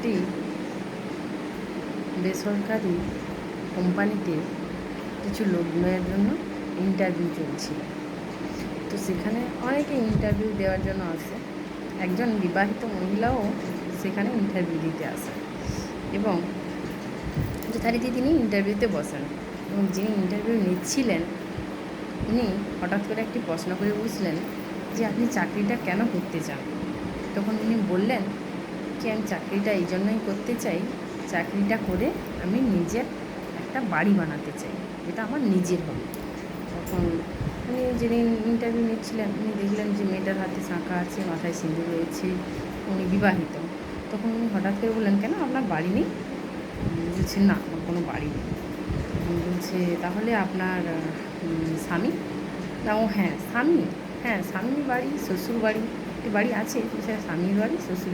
একটি বেসরকারি কোম্পানিতে কিছু লোক নেওয়ার জন্য ইন্টারভিউ চলছিল তো সেখানে অনেকে ইন্টারভিউ দেওয়ার জন্য আসে। একজন বিবাহিত মহিলাও সেখানে ইন্টারভিউ দিতে আসে। এবং যথারীতি তিনি ইন্টারভিউতে বসেন এবং যিনি ইন্টারভিউ নিচ্ছিলেন, উনি হঠাৎ করে একটি প্রশ্ন করে বুঝলেন যে, আপনি চাকরিটা কেন করতে চান? তখন উনি বললেন যে আমি চাকরিটা এই জন্যই করতে চাই? চাকরিটা করে আমি নিজের একটা বাড়ি বানাতে চাই। যেটা আমার নিজের হবে তখন উনি যেদিন ইন্টারভিউ নিচ্ছিলেন, উনি দেখলেন যে মেয়েটার হাতে শাঁখা আছে, মাথায় সিঁদুর রয়েছে, উনি বিবাহিত। তখন উনি হঠাৎ করে বললেন, কেন আপনার বাড়ি নেই? বলছে, না, আমার কোনো বাড়ি নেই। বলছে, তাহলে আপনার স্বামী? না ও হ্যাঁ স্বামী। হ্যাঁ স্বামীর বাড়ি, শ্বশুর বাড়ি। বাড়ি আছে স্বামীর বাড়ি, শ্বশুরের